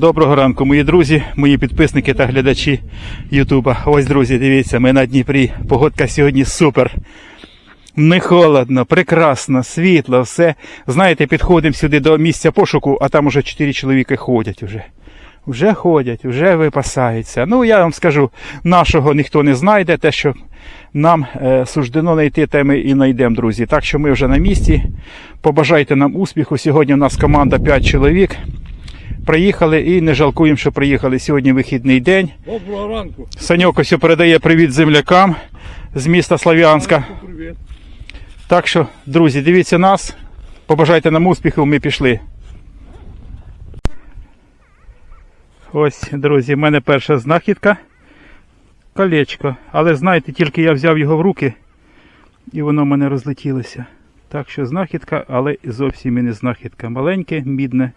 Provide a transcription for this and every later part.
Доброго ранку, мої друзі, мої підписники та глядачі Ютуба. Ось, друзі, дивіться, ми на Дніпрі. Погодка сьогодні супер. Не холодно, прекрасно, світло, все. Знаєте, підходимо сюди до місця пошуку, а там уже чотири чоловіки ходять уже. Вже ходять, вже випасаються. Ну, я вам скажу, нашого ніхто не знайде, те, що нам е, суждено знайти, те ми і знайдемо, друзі. Так що ми вже на місці. Побажайте нам успіху. Сьогодні у нас команда 5 чоловік. Приїхали і не жалкуємо, що приїхали. Сьогодні вихідний день. Доброго ранку. Саньок ось передає привіт землякам з міста Слав'янська. Так що, друзі, дивіться нас. Побажайте нам успіхів, ми пішли. Ось, друзі, в мене перша знахідка. Колечко. Але знаєте, тільки я взяв його в руки і воно в мене розлетілося. Так що знахідка, але зовсім і не знахідка. Маленьке, мідне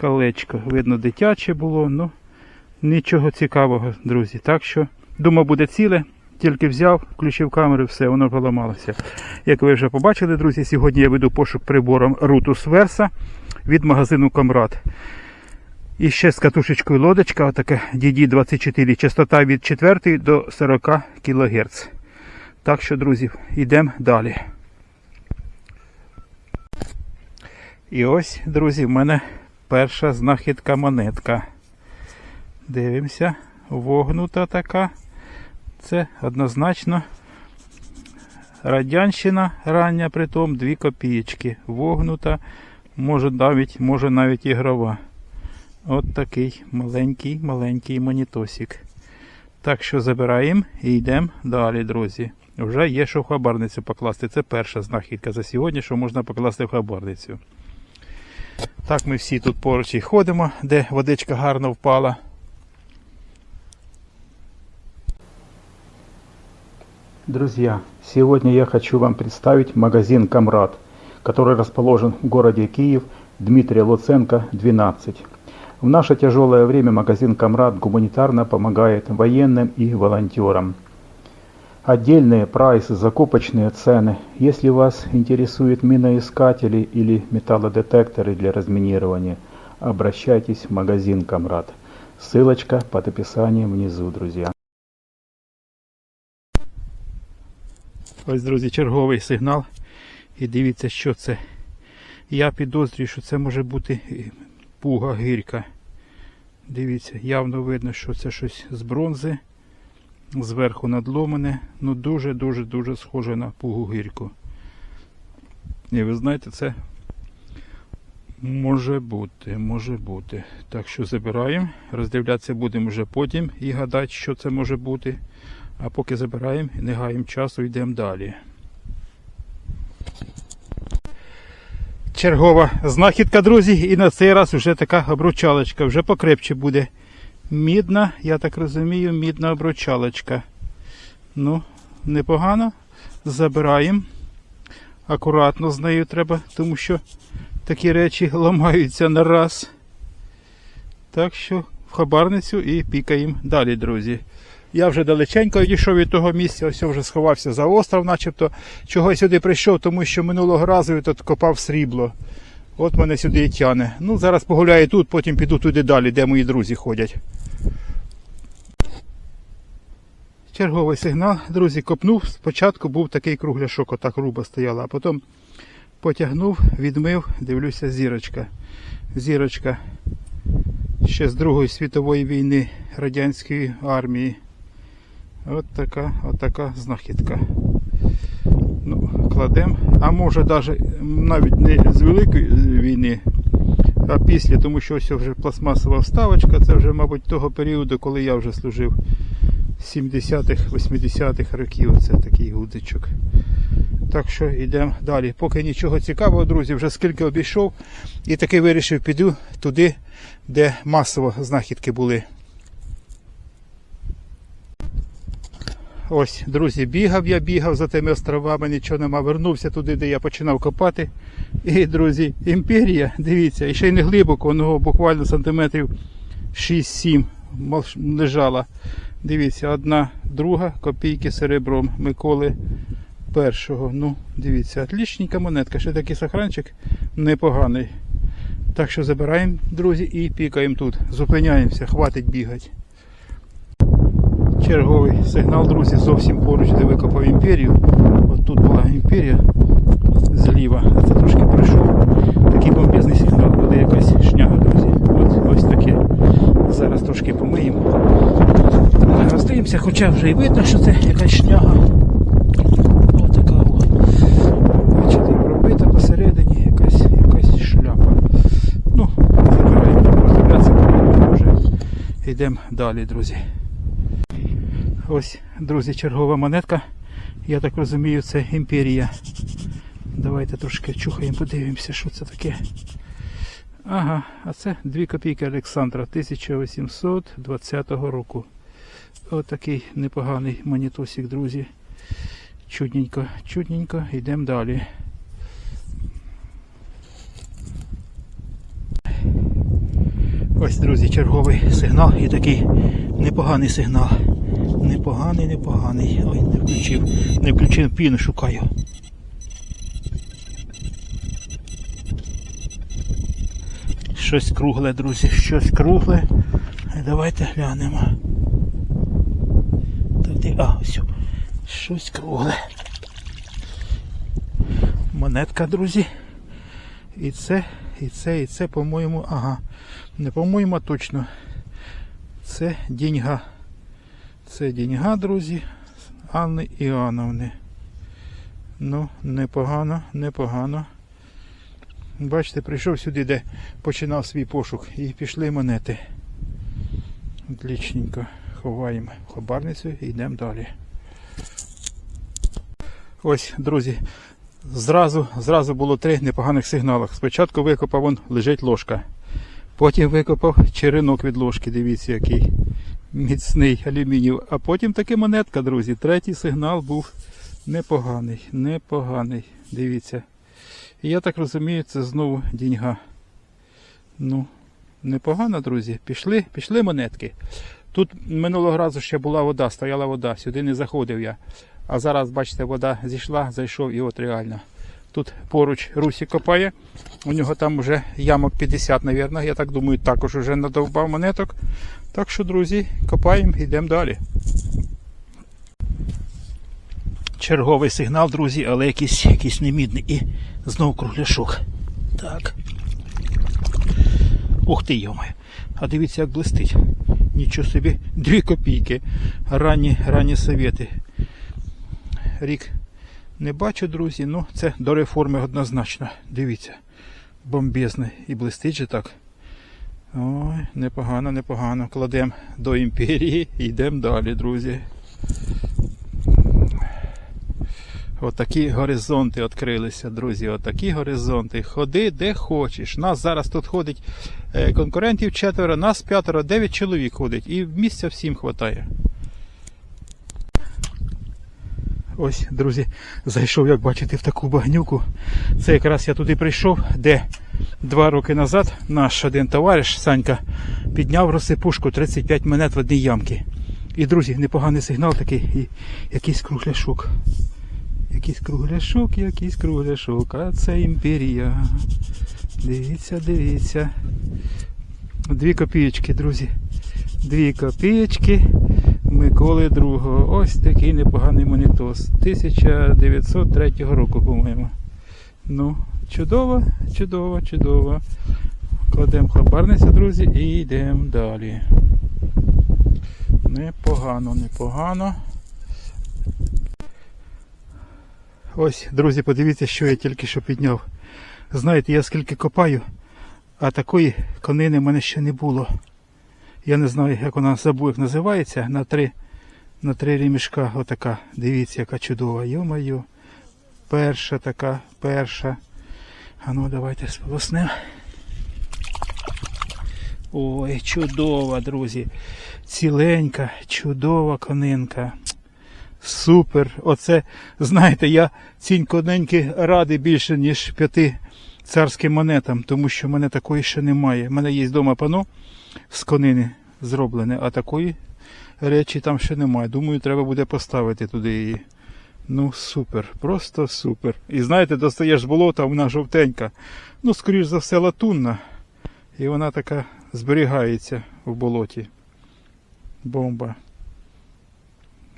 колечко. Видно, дитяче було, ну нічого цікавого, друзі. Так що, думав, буде ціле. Тільки взяв, включив камеру, все, воно поламалося. Як ви вже побачили, друзі, сьогодні я веду пошук прибором Rutus Versa від магазину Камрад. І ще з катушечкою лодочка, отаке DD24, частота від 4 до 40 кГц. Так що, друзі, йдемо далі. І ось, друзі, в мене перша знахідка монетка. Дивимося, вогнута така. Це однозначно радянщина рання, притом 2 копієчки. Вогнута, може навіть, може навіть ігрова. От такий маленький, маленький монітосик. Так що забираємо і йдемо далі, друзі. Вже є що в хабарницю покласти. Це перша знахідка за сьогодні, що можна покласти в хабарницю. Так ми всі тут поруч і ходимо, де водичка гарно впала. Друзья, сегодня я хочу вам представить магазин «Камрад», который расположен в городе Киев, Дмитрия Луценко, 12. В наше тяжелое время магазин «Камрад» гуманитарно помогает военным и волонтерам. Отдельные прайсы, закупочные цены. Если вас интересуют миноискатели или металлодетекторы для разминирования, обращайтесь в магазин «Камрад». Ссылочка под описанием внизу, друзья. Ось, друзі, черговий сигнал. І дивіться, що це. Я підозрюю, що це може бути е, пуга гірка. Дивіться, явно видно, що це щось з бронзи. Зверху надломане. Ну дуже-дуже дуже схоже на пугу гірку. І ви знаєте, це може бути, може бути. Так що забираємо. Роздивлятися будемо вже потім і гадати, що це може бути. А поки забираємо, не гаємо часу, йдемо далі. Чергова знахідка, друзі, і на цей раз вже така обручалочка, вже покрепче буде. Мідна, я так розумію, мідна обручалочка. Ну, непогано. Забираємо. Акуратно з нею треба, тому що такі речі ламаються на раз. Так що в хабарницю і пікаємо далі, друзі. Я вже далеченько відійшов від того місця, ось я вже сховався за остров, начебто. Чого я сюди прийшов, тому що минулого разу я тут копав срібло. От мене сюди і тяне. Ну, зараз погуляю тут, потім піду туди далі, де мої друзі ходять. Черговий сигнал, друзі, копнув. Спочатку був такий кругляшок, отак руба стояла, а потім потягнув, відмив, дивлюся, зірочка. Зірочка ще з Другої світової війни радянської армії. От така, от така знахідка. Ну, кладемо. А може навіть навіть не з Великої війни, а після, тому що ось вже пластмасова вставочка, це вже, мабуть, того періоду, коли я вже служив 70-х, 80-х років. Це такий гудзичок. Так що йдемо далі. Поки нічого цікавого, друзі, вже скільки обійшов і таки вирішив піду туди, де масово знахідки були. Ось, друзі, бігав я, бігав за тими островами, нічого нема. Вернувся туди, де я починав копати. І, друзі, імперія, дивіться, і ще й не глибоко, воно буквально сантиметрів 6-7 лежала. Дивіться, одна, друга копійки серебром Миколи першого. Ну, дивіться, отлічненька монетка. Ще такий сохранчик непоганий. Так що забираємо, друзі, і пікаємо тут. Зупиняємося, хватить бігати. Черговий сигнал, друзі, зовсім поруч, де викопав імперію. От тут була імперія зліва, а це трошки пройшов. Такий бомбезний сигнал, буде якась шняга, друзі. От ось таке. Зараз трошки помиємо. Роздаємося, хоча вже і видно, що це якась шняга. Отака посередині якась, шляпа. Ну, йдемо далі, друзі. Ось, друзі, чергова монетка. Я так розумію, це імперія. Давайте трошки чухаємо, подивимося, що це таке. Ага, а це 2 копійки Олександра 1820 року. Отакий непоганий монітосик, друзі. Чудненько, чудненько, йдемо далі. Ось, друзі, черговий сигнал і такий непоганий сигнал. Непоганий, непоганий. Ой, не включив. Не включив піну, шукаю. Щось кругле, друзі, щось кругле. Давайте глянемо. Так. А, ось. Щось кругле. Монетка, друзі. І це, і це, і це, по-моєму, ага. Не по-моєму, а точно. Це деньга. Це деньга, друзі, Анни Іоановни. Ну, непогано, непогано. Бачите, прийшов сюди, де починав свій пошук, і пішли монети. Отлічненько. Ховаємо хабарницю і йдемо далі. Ось, друзі, зразу, зразу було три непоганих сигналах. Спочатку викопав вон лежить ложка. Потім викопав черенок від ложки, дивіться, який міцний алюмінів. А потім таки монетка, друзі. Третій сигнал був непоганий, непоганий. Дивіться. І я так розумію, це знову діньга. Ну, непогано, друзі. Пішли, пішли монетки. Тут минулого разу ще була вода, стояла вода, сюди не заходив я. А зараз, бачите, вода зійшла, зайшов і от реально. Тут поруч Русі копає. У нього там вже ямок 50, мабуть. Я так думаю, також вже надовбав монеток. Так що, друзі, копаємо, йдемо далі. Черговий сигнал, друзі, але якийсь, якийсь немідний. І знову кругляшок. Так. Ух ти, йомай. А дивіться, як блистить. Нічого собі, дві копійки. Ранні, ранні совєти. Рік не бачу, друзі, ну це до реформи однозначно. Дивіться. Бомбезне і блистить же так. Ой, непогано, непогано. Кладемо до імперії і йдемо далі, друзі. Отакі горизонти відкрилися, друзі. Отакі горизонти. Ходи де хочеш. Нас зараз тут ходить е, конкурентів четверо, нас п'ятеро, дев'ять чоловік ходить. І місця всім вистачає. Ось, друзі, зайшов, як бачите, в таку багнюку. Це якраз я туди прийшов, де два роки назад наш один товариш Санька підняв розсипушку 35 монет в одній ямці. І, друзі, непоганий сигнал такий, і якийсь кругляшок. Якийсь кругляшок, якийсь кругляшок, а це імперія. Дивіться, дивіться. Дві копієчки, друзі. Дві копієчки Миколи II. Ось такий непоганий монітос. 1903 року, по-моєму. Ну, чудово, чудово, чудово. Кладемо хабарницю, друзі, і йдемо далі. Непогано, непогано. Ось, друзі, подивіться, що я тільки що підняв. Знаєте, я скільки копаю, а такої конини в мене ще не було. Я не знаю, як вона забув, називається. На три, на три рімішка отака. Дивіться, яка чудова. Йо-моє. Перша така, перша. А ну давайте сполоснемо. Ой, чудова, друзі. Ціленька, чудова конинка. Супер. Оце, знаєте, я цінь коненьки радий більше, ніж п'яти царським монетам, тому що в мене такої ще немає. У мене є вдома пано з конини зроблене, а такої речі там ще немає. Думаю, треба буде поставити туди її. Ну, супер, просто супер. І знаєте, достаєш з болота, вона жовтенька. Ну, скоріш за все, латунна. І вона така зберігається в болоті. Бомба.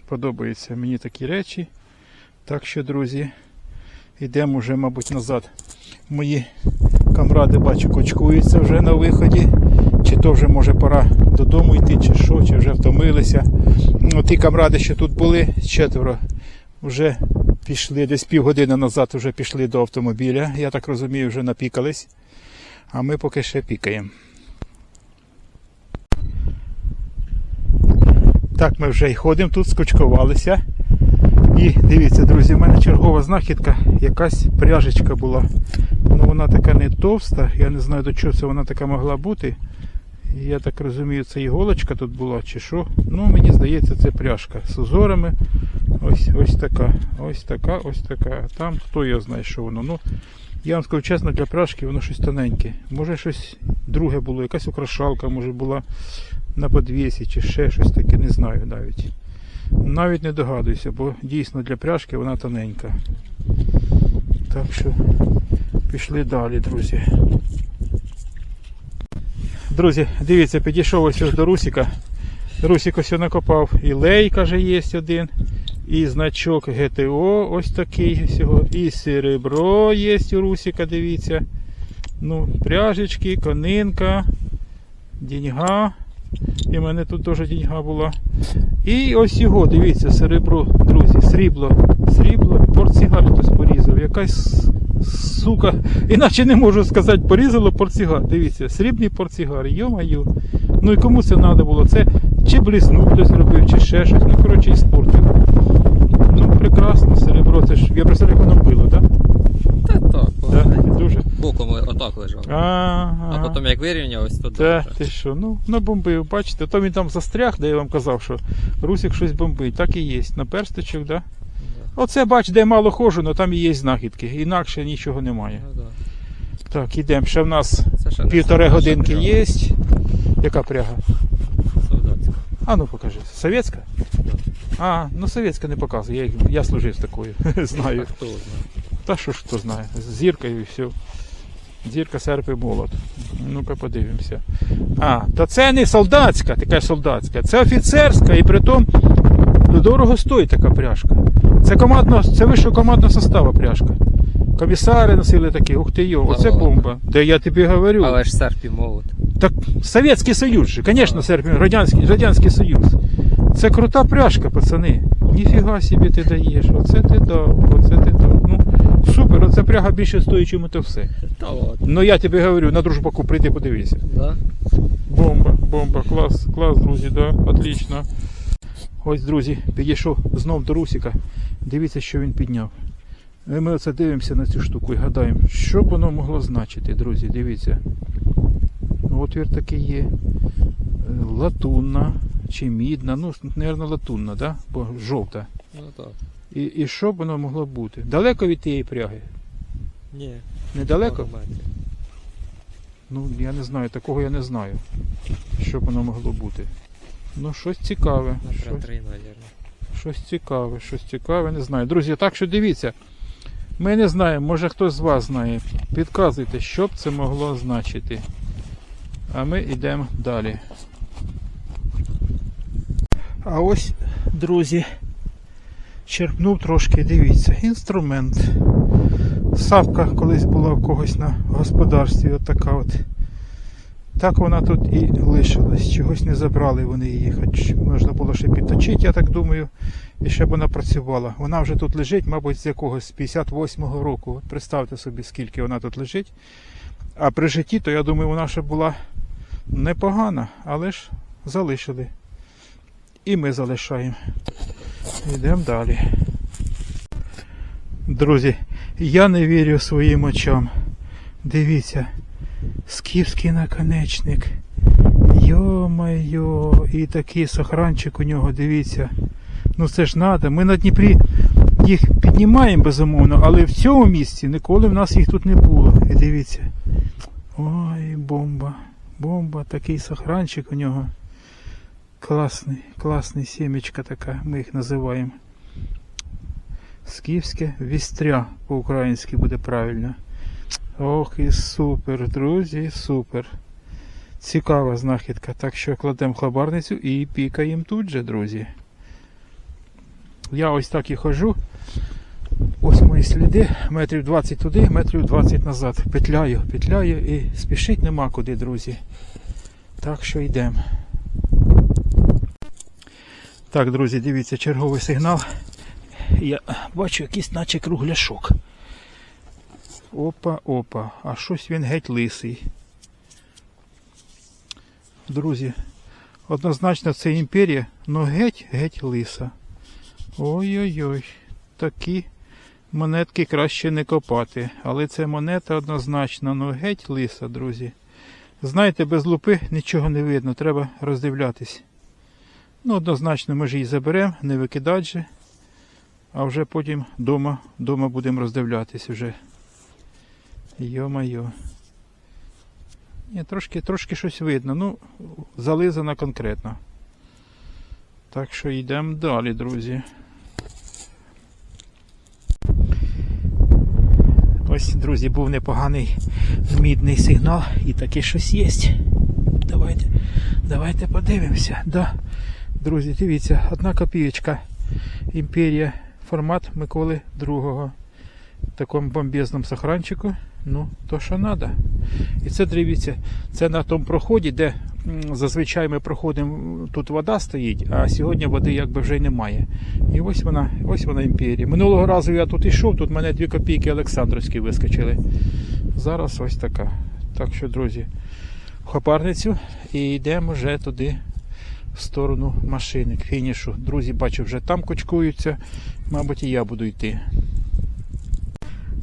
Подобаються мені такі речі. Так що, друзі, йдемо вже, мабуть, назад. Мої камради, бачу, кочкуються вже на виході. Чи то вже може пора додому йти, чи що, чи вже втомилися. Ну, ті камради, що тут були, четверо, вже пішли десь півгодини назад, вже пішли до автомобіля. Я так розумію, вже напікались. А ми поки ще пікаємо. Так, ми вже й ходимо тут, скочкувалися. І дивіться, друзі, в мене чергова знахідка, якась пряжечка була. Ну вона така не товста, я не знаю до чого це вона така могла бути. Я так розумію, це іголочка тут була чи що. Ну, мені здається, це пряжка з узорами. Ось ось така, ось така, ось така. Там хто його знає, що воно. Ну, я вам скажу чесно, для пряжки воно щось тоненьке. Може щось друге було, якась украшалка, може була на подвісі чи ще щось таке, не знаю навіть. Навіть не догадуюся, бо дійсно для пряжки вона тоненька. Так що пішли далі, друзі. Друзі, дивіться, підійшов ось до Русіка. Русік ось накопав і лей, каже, є один. І значок ГТО ось такий всього. І серебро є у Русіка, дивіться. Ну, пряжечки, конинка, діньга. І в мене тут теж діньга була. І ось його, дивіться, серебро, друзі, срібло. Срібло, портсігар хтось порізав. Якась сука. Іначе не можу сказати, порізало портсігар. Дивіться, срібний портсігар, йо-маю. Ну і кому це треба було? Це чи блиснув хтось робив, чи ще щось. Ну, коротше, і спортив. Ну, прекрасно, серебро. Це ж, я представляю, як воно било, так? Та так, Да? Дуже. боком отак лежав. А, А ага. потім як вирівнявся, то Та, ти що, ну, набомбив, бачите, то він там застряг, де я вам казав, що Русик щось бомбить. Так і є. На персточок, да? Оце, бач, де мало ходжу, але там і є знахідки. Інакше нічого немає. Ну, да. Так, ідемо. Ще в нас Це ще не півтори наша годинки пряга. є. Яка пряга? Солдатська. А ну покажи. Совєтська? А, ну совєтська не показує. Я, їх- я служив з такою. Знаю. Хто знає? Та що ж хто знає? З зіркою і все. Зірка, серп і молот. Ну-ка подивимося. А, та це не солдатська, така солдатська, це офіцерська і притом дорого стоїть така пряжка. Це командно, це вищого командного составу пряжка. Комісари носили такі, ух ти йо, оце бомба. Де я тобі говорю. Але ж серп і молот. Так Совєтський Союз же, звісно, Ага. серп, Радянський, Радянський Союз. Це крута пряжка, пацани. Ніфіга собі ти даєш. Оце ти дав, оце ти дав. Ну, супер, оце пряга більше стоїть, чим це все. Та ладно. Ну я тобі говорю, на дружбаку прийди подивися. Да? Бомба, бомба, клас, клас, друзі, да, отлично. Ось, друзі, підійшов знов до Русіка. Дивіться, що він підняв. І ми оце дивимося на цю штуку і гадаємо, що б воно могло значити, друзі, дивіться. Отвір такий є. Е, Латунна чи мідна, ну, мабуть, латунна, да? бо жовта. Ну так. І, і що б воно могло бути? Далеко від тієї пряги? Ні. Недалеко? Ну, я не знаю, такого я не знаю. Що б воно могло бути. Ну, щось цікаве. Щось, три, щось цікаве, щось цікаве, не знаю. Друзі, так що дивіться. Ми не знаємо, може хтось з вас знає. Підказуйте, що б це могло значити. А ми йдемо далі. А ось, друзі, черпнув трошки, дивіться, інструмент. Савка колись була в когось на господарстві, отака от. Так вона тут і лишилась. Чогось не забрали вони її, хоч можна було ще підточити, я так думаю, і ще б вона працювала. Вона вже тут лежить, мабуть, з якогось 58-го року. От представте собі, скільки вона тут лежить. А при житті, то я думаю, вона ще була непогана, але ж залишили. І ми залишаємо. Йдемо далі. Друзі, я не вірю своїм очам. Дивіться, скіфський наконечник. Йо-майо, і такий сохранчик у нього, дивіться. Ну це ж надо. Ми на Дніпрі їх піднімаємо безумовно, але в цьому місці ніколи в нас їх тут не було. І дивіться. Ой, бомба. Бомба, такий сохранчик у нього. Класний, класний сімечка така, ми їх називаємо. Скіфське вістря по-українськи буде правильно. Ох, і супер, друзі, супер. Цікава знахідка. Так що кладемо в і пікаємо тут же, друзі. Я ось так і ходжу. Ось мої сліди, метрів 20 туди, метрів 20 назад. Петляю, петляю і спішить нема куди, друзі. Так що йдемо. Так, друзі, дивіться, черговий сигнал. Я бачу якийсь наче кругляшок. Опа, опа, а щось він геть лисий. Друзі, однозначно це імперія, но геть геть лиса. Ой-ой-ой, такі монетки краще не копати. Але це монета однозначно, ну геть лиса, друзі. Знаєте, без лупи нічого не видно, треба роздивлятись. Ну, однозначно, ми ж її заберемо, не викидать же. А вже потім дома, дома будемо роздивлятись уже. Йо-майо. Ні, трошки, трошки щось видно. Ну, зализано конкретно. Так що йдемо далі, друзі. Ось, друзі, був непоганий мідний сигнал і таке щось є. Давайте, давайте подивимося. Да. Друзі, дивіться, одна копієчка. Імперія. Формат Миколи II. В такому бомбезному сохранчику. Ну, то що треба. І це дивіться, це на тому проході, де зазвичай ми проходимо, тут вода стоїть, а сьогодні води якби вже й немає. І ось вона, ось вона імперія. Минулого разу я тут йшов, тут мене дві копійки Олександрівські вискочили. Зараз ось така. Так що, друзі, в хапарницю і йдемо вже туди, в сторону машини, к фінішу. Друзі, бачу, вже там кочкуються. Мабуть, і я буду йти.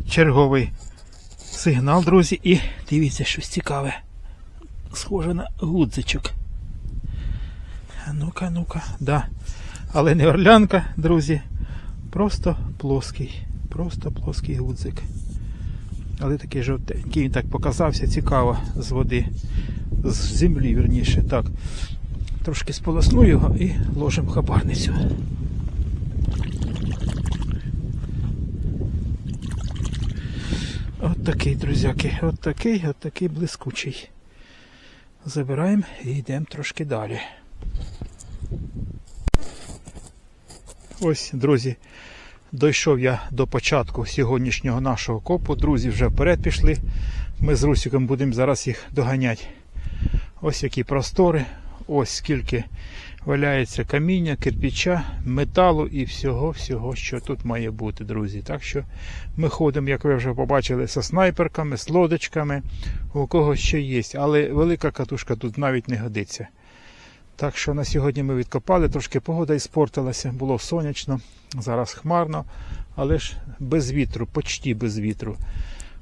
Черговий сигнал, друзі, і дивіться, щось цікаве. Схоже на гудзичок. Ну-ка, ну-ка, да. Але не орлянка, друзі. Просто плоский. Просто плоский гудзик. Але такий жовтенький, він так показався цікаво з води. З землі, вірніше. Так. Трошки сполосну його і ложимо хабарницю. Такий, друзяки, от такий, от такий блискучий. Забираємо і йдемо трошки далі. Ось, друзі, дійшов я до початку сьогоднішнього нашого копу. Друзі вже вперед пішли. Ми з Русиком будемо зараз їх доганяти. Ось які простори, ось скільки валяється каміння, кирпича, металу і всього-всього, що тут має бути, друзі. Так що ми ходимо, як ви вже побачили, зі снайперками, з лодочками, у кого ще є. Але велика катушка тут навіть не годиться. Так що на сьогодні ми відкопали, трошки погода іспортилася, було сонячно, зараз хмарно, але ж без вітру, почти без вітру.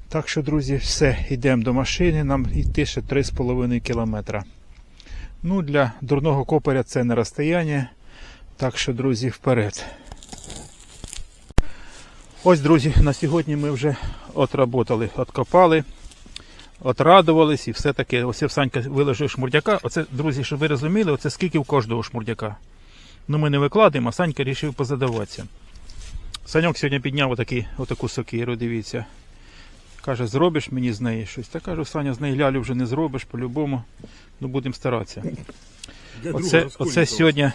Так що, друзі, все, йдемо до машини, нам йти ще 3,5 кілометра. Ну, для дурного копаря це не розстояння. Так що, друзі, вперед. Ось, друзі, на сьогодні ми вже отработали, откопали, отрадувались і все таке. Ось я в Санька виложив шмурдяка. Оце, друзі, щоб ви розуміли, оце скільки в кожного шмурдяка. Ну ми не викладаємо, а Санька вирішив позадаватися. Саньок сьогодні підняв отакі, отаку сокиру, дивіться. Каже, зробиш мені з неї щось. Та кажу, Саня, з неї лялю вже не зробиш по-любому. Ну будемо старатися. Оце, оце сьогодні,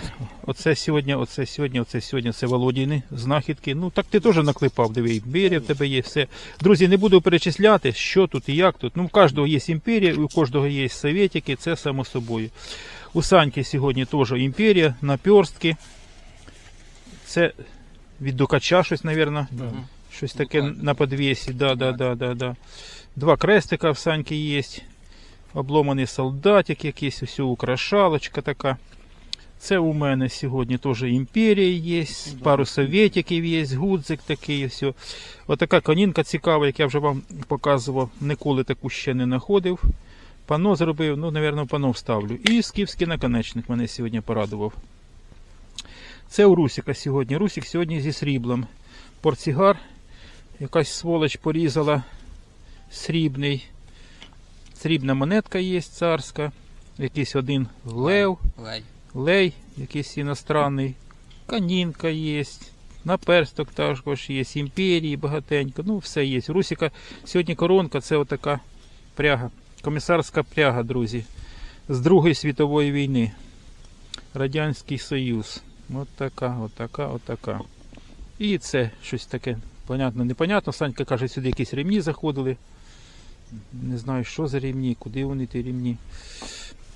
оце сьогодні, оце сьогодні, оце сьогодні, це Володіни знахідки. Ну так ти теж наклепав, диви, імперія в тебе є, все. Друзі, не буду перечисляти, що тут і як тут. Ну, у кожного є імперія, у кожного є советики, це само собою. У Саньки сьогодні теж імперія, наперстки. Це від дукача щось, мабуть. Щось таке Буквально. на подвесі, да, да, да, да, да. Два крестика в Саньки є. Обломаний солдатик якийсь, ось украшалочка така. Це у мене сьогодні теж імперія є, пару советиків є, гудзик такий. Ось. Отака конінка цікава, як я вже вам показував, ніколи таку ще не знаходив. Пано зробив, ну, напевно, пано вставлю. І скіфський наконечник мене сьогодні порадував. Це у Русіка сьогодні. Русік сьогодні зі сріблом. Портсігар. Якась сволоч порізала срібний. Срібна монетка є царська. Якийсь один лев, Лей. лей, якийсь іностранний. Канінка є. Наперсток також є, імперії багатенько. Ну, все є. Русіка сьогодні коронка це отака пряга. Комісарська пряга, друзі. з Другої світової війни. Радянський Союз. От така, от така, от така. І це щось таке, понятно, непонятно. Санька каже, сюди якісь ремні заходили. Не знаю, що за ремні, куди вони ті ремні.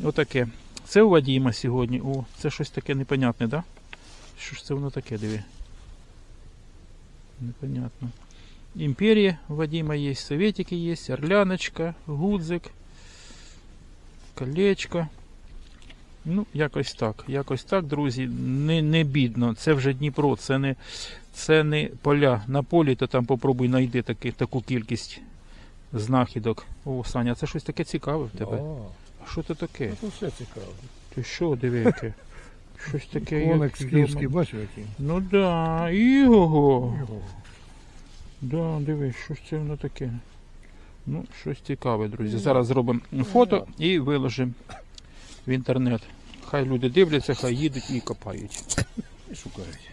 Отаке. Це у Вадіма сьогодні. О, це щось таке непонятне? Да? Що ж це воно таке, диви? Непонятно. Імперія у Вадима є, советики є, орляночка, гудзик, колечко. Ну, якось так. Якось так, друзі. Не, не бідно. Це вже Дніпро, це не, це не поля. На полі, то там попробуй знайди таки, таку кількість знахідок. О, Саня, це щось таке цікаве в тебе. О, А що це таке? це все цікаво. Ти що, диви, яке? Щось таке. Коник скіфський, бачив який? Ну да, іго. Його. Да, дивись, що ж це воно таке. Ну, щось цікаве, друзі. Зараз зробимо фото і виложимо в інтернет. Хай люди дивляться, хай їдуть і копають. І шукають.